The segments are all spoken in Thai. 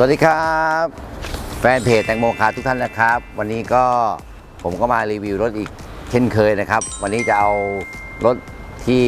สวัสดีครับ แฟนเพจแตงโมคาร์ทุกท่านนะครับ วันนี้ก็ผมก็มารีวิวรถอีกเช่นเคยนะครับ วันนี้จะเอารถที่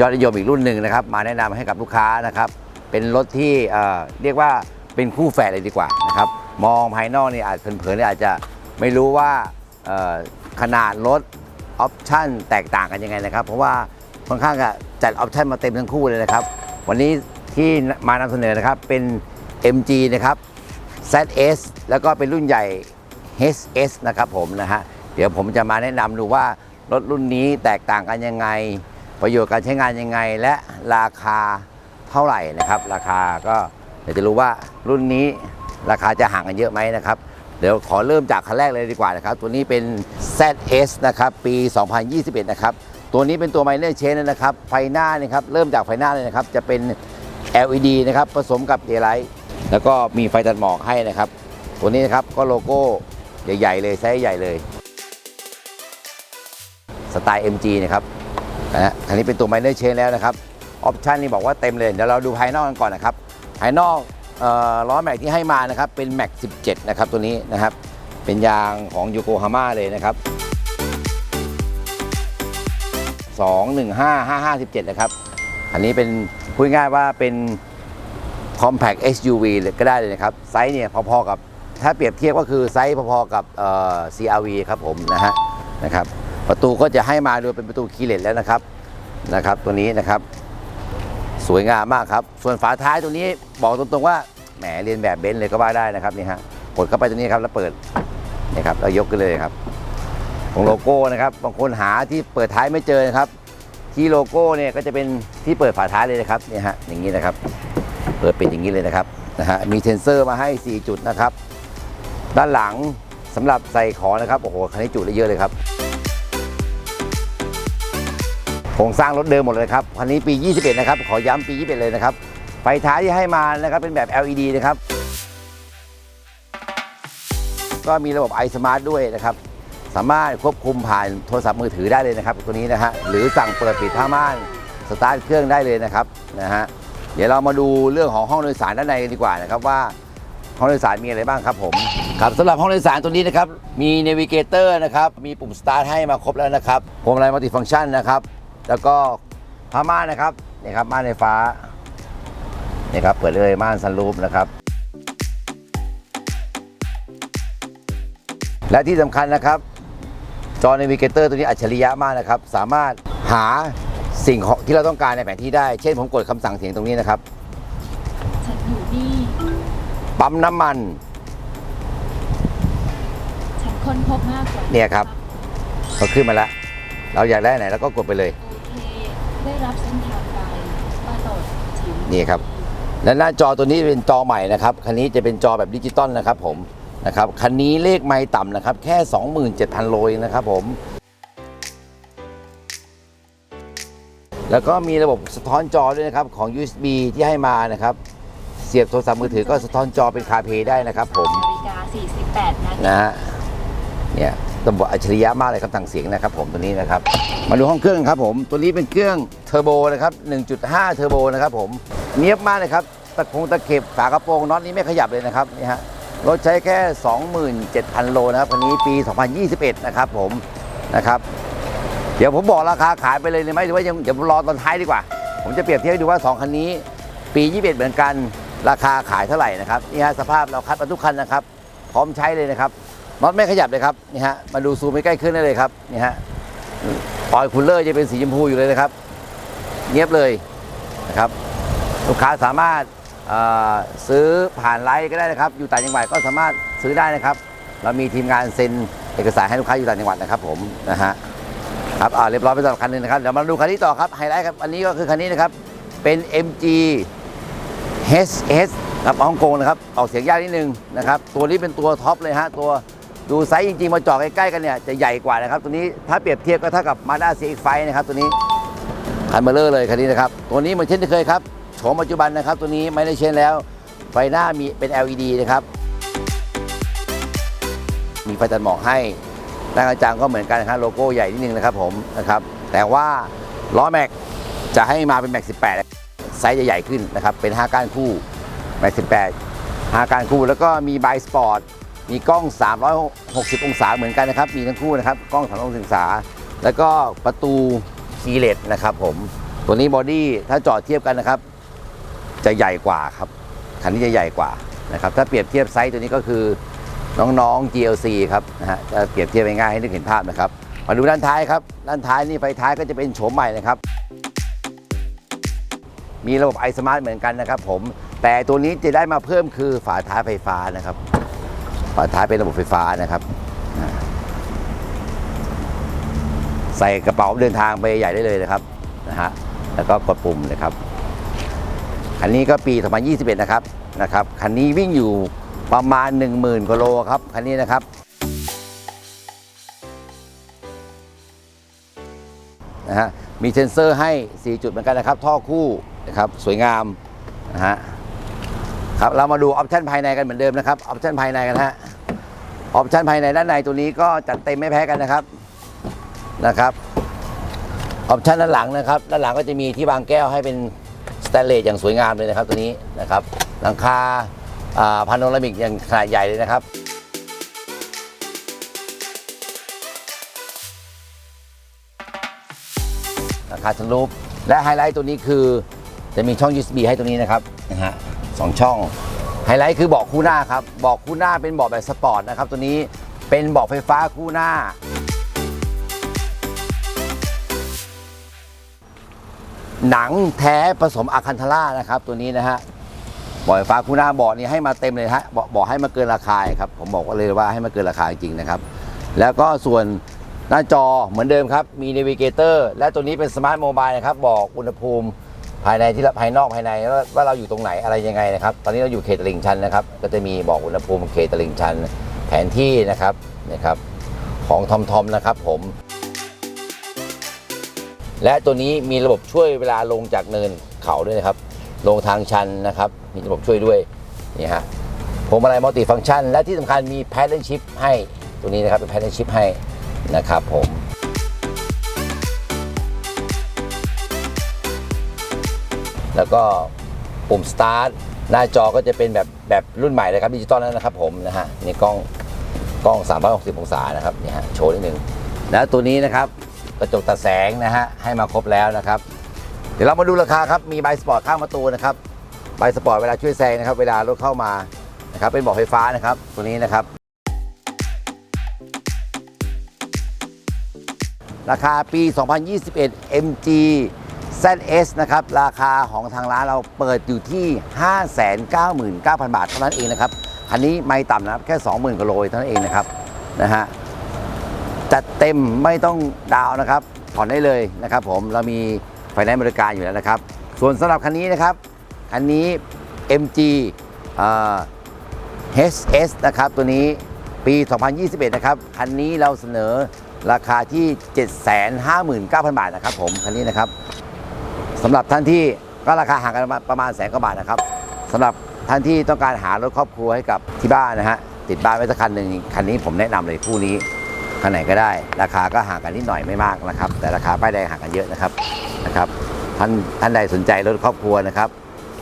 ยอดนิยมอีกรุ่นหนึ่งนะครับ มาแนะนำให้กับลูกค้านะครับ เป็นรถที่เอ่อเรียกว่าเป็นคู่แฝดเลยดีกว่านะครับ มองภายนอกนี่อาจเผินๆนี่อาจจะไม่รู้ว่าเอ่อขนาดรถออปชั่นแตกต่างกันยังไงนะครับ เพราะว่าค่อนข้างจะจัดออปชั่นมาเต็มทั้งคู่เลยนะครับ วันนี้ที่มานำเสนอนะครับเป็น MG นะครับ ZS แล้วก็เป็นรุ่นใหญ่ HS นะครับผมนะฮะ เดี๋ยวผมจะมาแนะนำดูว่า รถรุ่นนี้แตกต่างกันยังไง ประโยชน์การใช้งานยังไง และราคาเท่าไหร่นะครับ ราคาก็เดี๋ยวจะรู้ว่ารุ่นนี้ราคาจะห่างกันเยอะไหมนะครับ เดี๋ยวขอเริ่มจากคันแรกเลยดีกว่านะครับ ตัวนี้เป็น ZS นะครับ ปี 2021 นะครับ ตัวนี้เป็นตัวไมเนอร์เชนนะครับ ไฟหน้านี่ครับ เริ่มจากไฟหน้าเลยนะครับ จะเป็น LED นะครับ ผสมกับเดย์ไลท์ แล้วก็มีไฟตัดหมอกให้นะครับ ตัวนี้นะครับก็โลโก้ใหญ่ ๆ เลยไซส์ใหญ่เลย สไตล์ MG นะครับนะอันนี้เป็นตัวไมเนอร์เชนแล้วนะครับออปชันนี่บอกว่าเต็มเลย เดี๋ยวเราดูภายนอกกันก่อนนะครับ ภายนอกออล้อแม็กที่ให้มานะครับ เป็นแม็ก17 นะครับตัวนี้นะครับ เป็นยางของโยโกฮาม่าเลยนะครับ215 5517 นะครับ อันนี้เป็นพูดง่ายว่าเป็น compact SUV เลยก็ได้เลยนะครับ ไซส์เนี่ยพอๆกับ ถ้าเปรียบเทียบก็คือไซส์พอๆกับเอ่อ CRV ครับผมนะฮะนะครับ ประตูก็จะให้มาโดยเป็นประตูคีเลสแล้วนะครับนะครับ ตัวนี้นะครับ สวยงามมากครับ ส่วนฝาท้ายตัวนี้บอกตรงๆว่าแหมเรียนแบบเบนซ์เลยก็ว่าได้นะครับนี่ฮะกดเข้าไปตัวนี้ครับแล้วเปิดนี่ครับแล้วยกกันเลยครับ ของโลโก้นะครับบางคนหาที่เปิดท้ายไม่เจอนะครับ ที่โลโก้เนี่ยก็จะเป็นที่เปิดฝาท้ายเลยนะครับนี่ฮะอย่างนี้นะครับ เปิดเป็นอย่างนี้เลยนะครับนะฮะมีเทนเซอร์มาให้ 4 จุดนะครับ ด้านหลังสำหรับใส่ของนะครับโอ้โหคันนี้จุได้เยอะเลยครับโครงสร้างรถเดิมหมดเลยครับคันนี้ปี 21 นะครับ ขอย้ำปี 21 เลยนะครับ ไฟท้ายที่ให้มานะครับเป็นแบบ LED นะครับ ก็มีระบบ iSmart ด้วยนะครับ สามารถควบคุมผ่านโทรศัพท์มือถือได้เลยนะครับ ตัวนี้นะฮะ หรือสั่งเปิดปิดผ้าม่าน สตาร์ทเครื่องได้เลยนะครับ นะฮะ เดี๋ยวเรามาดูเรื่องของห้องโดยสารด้านในกันดีกว่านะครับว่าห้องโดยสารมีอะไรบ้างครับผมครับสำหรับห้องโดยสารตัวนี้นะครับมีเนวิเกเตอร์นะครับมีปุ่มสตาร์ทให้มาครบแล้วนะครับพวงมาลัยมัลติฟังก์ชันนะครับ แล้วก็ผ้าม่านนะครับนี่ครับม่านไฟฟ้านี่ครับเปิดเลยม่านซันรูฟนะครับและที่สำคัญนะครับจอ n น v ิเกเตอร์ตัวนี้อัจฉริยะมากนะครับ สามารถหา สิ่งของที่เราต้องการในแผนที่ได้ เช่นผมกดคำสั่งเสียงตรงนี้นะครับ ฉันอยู่นี่ ปั๊มน้ำมัน ฉันค้นพบมากกว่าเนี่ยครับเขาขึ้นมาแล้ว เราอยากได้ไหนเราก็กดไปเลย โอเค ได้รับเส้นทางไปมาโตดจิ๋วนี่ครับ และหน้าจอตัวนี้เป็นจอใหม่นะครับ คันนี้จะเป็นจอแบบดิจิตอลนะครับผมนะครับ คันนี้เลขไม่ต่ำนะครับ แค่ 27,000 โลเองนะครับผม แล้วก็มีระบบสะท้อนจอด้วยนะครับของ USB ที่ให้มานะครับ เสียบโทรศัพท์มือถือก็สะท้อนจอเป็นคาเพย์ได้นะครับ ผมนาฬิกา48นาทีนะฮะเนี่ยต้องบอกอัจฉริยะมากเลยครับทางเสียงนะครับ ผมตัวนี้นะครับ มาดูห้องเครื่องครับผมตัวนี้เป็นเครื่องเทอร์โบนะครับ 1.5 เทอร์โบนะครับผมเนียบมากเลยครับตะคงตะเข็บฝากระโปรงน็อตนี้ไม่ขยับเลยนะครับนี่ฮะรถใช้แค่ 27,000 โลนะครับคันนี้ปี 2021 นะครับผมนะครับ เดี๋ยวผมบอกราคาขายไปเลยเลยไหมหรือว่ายังเดี๋ยวรอตอนท้ายดีกว่า ผมจะเปรียบเทียบให้ดูว่า 2 คันนี้ ปี 21 เหมือนกัน ราคาขายเท่าไหร่นะครับนี่ฮะสภาพเราคัดมาทุกคันนะครับ พร้อมใช้เลยนะครับน็อตไม่ขยับเลยครับนี่ฮะมาดูซูมใกล้ขึ้นได้เลยครับนี่ฮะออยคูลเลอร์จะเป็นสีชมพูอยู่เลยนะครับ เงียบเลยนะครับลูกค้าสามารถซื้อผ่านไลน์ก็ได้นะครับ อยู่ต่างจังหวัดก็สามารถซื้อได้นะครับ เรามีทีมงานเซ็นเอกสารให้ลูกค้าอยู่ต่างจังหวัดนะครับผมนะฮะ ครับอ่าเรียบร้อยไปสำหรับคันหนึงนะครับเดี๋ยวมาดูคันนี้ต่อครับไฮไลท์ครับอันนี้ก็คือคันนี้นะครับเป็น MG HS ครับฮ่องกงนะครับออกเสียงยากนิดนึงนะครับตัวนี้เป็นตัวท็อปเลยฮะตัวดูไซส์จริงๆมาจาะใกล้ๆกันเนี่ยจะใหญ่กว่านะครับตัวนี้ถ้าเปรียบเทียบก็เท่ากับ Mazda CX-5 นะครับตัวนี้คันเบลเลอร์เลยคันนี้นะครับตัวนี้เหมือนเช่นที่เคยครับโฉมปัจจุบันนะครับ ตัวนี้ไม่ได้เชนแล้ว ไฟหน้ามีเป็น LED นะครับมีไฟตัดหมอกให้ ด้ากระจังก็เหมือนกันนะครับโลโก้ใหญ่นิดนึงนะครับผมนะครับแต่ว่าล้อแม็กจะให้มาเป็นแม็ก 18 ไซส์จะใหญ่ขึ้นนะครับเป็น 5 ก้านคู่แม็ก 18หาการคู่ แล้วก็มีบายสปอร์ตมีกล้อง 360 องศาเหมือนกันนะครับ มีทั้งคู่นะครับกล้อง360องศา แล้วก็ประตูคีเลตนะครับผมตัวนี้บอดี้ถ้าจอดเทียบกันนะครับ จะใหญ่กว่าครับคันนี้จะใหญ่กว่านะครับถ้าเปรียบเทียบไซส์ตัวนี้ก็คือ น้องๆ GLC ครับนะฮะจะเปรียบเทียบง่ายๆให้นึกเห็นภาพนะครับ มาดูด้านท้ายครับ ด้านท้ายนี่ไฟท้ายก็จะเป็นโฉมใหม่นะครับ มีระบบ i smart เหมือนกันนะครับผม แต่ตัวนี้จะได้มาเพิ่มคือฝาท้ายไฟฟ้านะครับ ฝาท้ายเป็นระบบไฟฟ้านะครับ ใส่กระเป๋าเดินทางไปใหญ่ได้เลยนะครับนะฮะ แล้วก็กดปุ่มนะครับ คันนี้ก็ปี 2021 นะครับ นะครับ คันนี้วิ่งอยู่ ประมาณ 10,000กิโลครับคันนี้นะครับ นะฮะ มีเซ็นเซอร์ให้ 4 จุดเหมือนกันนะครับ ท่อคู่นะครับ สวยงาม นะฮะ ครับ เรามาดูออปชันภายในกันเหมือนเดิมนะครับ ออปชันภายในกันฮะ ออปชันภายในด้านในตัวนี้ก็จัดเต็มไม่แพ้กันนะครับ นะครับ ออปชันด้านหลังนะครับ ด้านหลังก็จะมีที่วางแก้วให้เป็นสแตนเลสอย่างสวยงามเลยนะครับตัวนี้นะครับ หลังคา พาโนรามิกอย่างขนาดใหญ่เลยนะครับราคาชันรูปและไฮไลท์ตัวนี้คือจะมีช่อง USB ให้ตัวนี้นะครับนะฮะสองช่อง ไฮไลท์คือเบาะคู่หน้าครับเบาะคู่หน้าเป็นเบาะแบบสปอร์ตนะครับ ตัวนี้เป็นเบาะไฟฟ้าคู่หน้า หนังแท้ผสมอะคันทาร่านะครับ ตัวนี้นะฮะ บาะไฟฟ้าคู่หน้าบาะนี้ให้มาเต็มเลยฮะบาะเบาะให้มาเกินราคาครับผมบอกว่าเลยว่าให้มาเกินราคาจริงนะครับ แล้วก็ส่วนหน้าจอเหมือนเดิมครับมี n น v ิเกเตอร์และตัวนี้เป็นสมาร์ทโมบายนะครับบอกอุณหภูมิภายในที่ภายนอกภายในว่าว่าเราอยู่ตรงไหนอะไรยังไงนะครับ ตอนนี้เราอยู่เขตตลิ่งชันนะครับ ก็จะมีบอกอุณหภูมิเขตตลิ่งชัน แผนที่นะครับนะครับของทอมทอมนะครับผม และตัวนี้มีระบบช่วยเวลาลงจากเนินเขาด้วยนะครับ ลงทางชันนะครับ มีระบบช่วยด้วยนี่ฮะพวงมาลัยมัลติฟังก์ชัน และที่สำคัญมีแพดเดิลชิพให้ตัวนี้นะครับเป็นแพดเดิลชิพให้นะครับผมแล้วก็ปุ่ม start หน้าจอก็จะเป็นแบบแบบรุ่นใหม่เลยครับดิจิตอลแล้วนะครับผมนะฮะนี่กล้องกล้อง 360 องศานะครับนี่ฮะโชว์นิดนึงแล้วตัวนี้นะครับกระจกตัดแสงนะฮะให้มาครบแล้วนะครับ เดี๋ยวเรามาดูราคาครับ มีใบสปอร์ตข้างประตูนะครับใบสปอร์ตเวลาช่วยแซงนะครับ เวลารถเข้ามานะครับ เป็นเบาะไฟฟ้านะครับ ตัวนี้นะครับ ราคาปี 2021 MG ZS นะครับ ราคาของทางร้านเราเปิดอยู่ที่ 599,000 บาทเท่านั้นเองนะครับ คันนี้ไม่ต่ำนะครับ แค่ 20,000กิโลเท่านั้นเองนะครับนะฮะจัดเต็มไม่ต้องดาวน์นะครับผ่อนได้เลยนะครับผมเรามี ไฟแนนซ์บริการอยู่แล้วนะครับ ส่วนสำหรับคันนี้นะครับ คันนี้ MG HS นะครับ ตัวนี้ปี 2021 นะครับ คันนี้เราเสนอราคาที่ 759,000 บาทนะครับผมคันนี้นะครับสำหรับท่านที่ก็ราคาห่างกันประมาณแสนกว่าบาทนะครับสำหรับท่านที่ต้องการหารถครอบครัวให้กับที่บ้านนะฮะติดบ้านไว้สักคันหนึ่งคันนี้ผมแนะนำเลยคู่นี้ คันไหนก็ได้ ราคาก็ห่างกันนิดหน่อยไม่มากนะครับ แต่ราคาป้ายแดงห่างกันเยอะนะครับนะครับ ท่านท่านใดสนใจรถครอบครัวนะครับ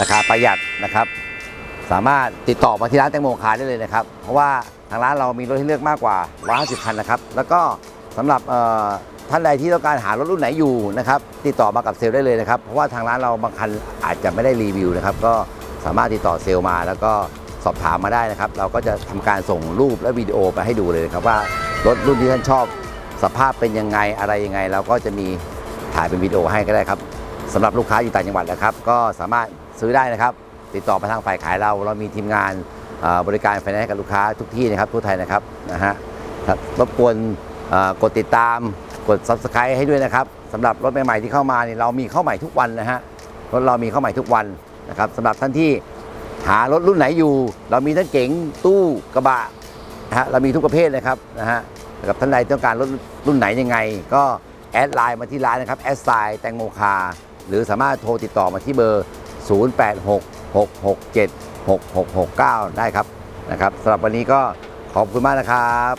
ราคาประหยัดนะครับ สามารถติดต่อมาที่ร้านแตงโมคาได้เลยนะครับ เพราะว่าทางร้านเรามีรถให้เลือกมากกว่า 150 คันนะครับ แล้วก็สำหรับท่านใดที่ต้องการหารถรุ่นไหนอยู่นะครับ ติดต่อมากับเซลล์ได้เลยนะครับ เพราะว่าทางร้านเราบางคันอาจจะไม่ได้รีวิวนะครับ ก็สามารถติดต่อเซลล์มาแล้วก็สอบถามมาได้นะครับ เราก็จะทำการส่งรูปและวิดีโอไปให้ดูเลยนะครับว่า รถรุ่นที่ท่านชอบสภาพเป็นยังไงอะไรยังไง เราก็จะมีถ่ายเป็นวิดีโอให้ก็ได้ครับสำหรับลูกค้าอยู่ต่างจังหวัดนะครับ ก็สามารถซื้อได้นะครับ ติดต่อมาทางฝ่ายขายเรา เรามีทีมงานบริการไฟแนนซ์ให้กับลูกค้าทุกที่นะครับทั่วไทยนะครับนะฮะรบกวนกดติดตามกด subscribe ให้ด้วยนะครับสำหรับรถใหม่ๆที่เข้ามาเนี่ยเรามีเข้าใหม่ทุกวันนะฮะรถเรามีเข้าใหม่ทุกวันนะครับสำหรับท่านที่หารถรุ่นไหนอยู่ เรามีทั้งเก๋งตู้กระบะ นะฮะเรามีทุกประเภทเลยครับนะฮะกับท่านใดต้องการรถรุ่นไหนยังไง ก็แอดไลน์มาที่ร้านนะครับแอดไซน์แตงโมคา หรือสามารถโทรติดต่อมาที่เบอร์ 086 667 6669 ได้ครับนะครับสำหรับวันนี้ก็ขอบคุณมากนะครับ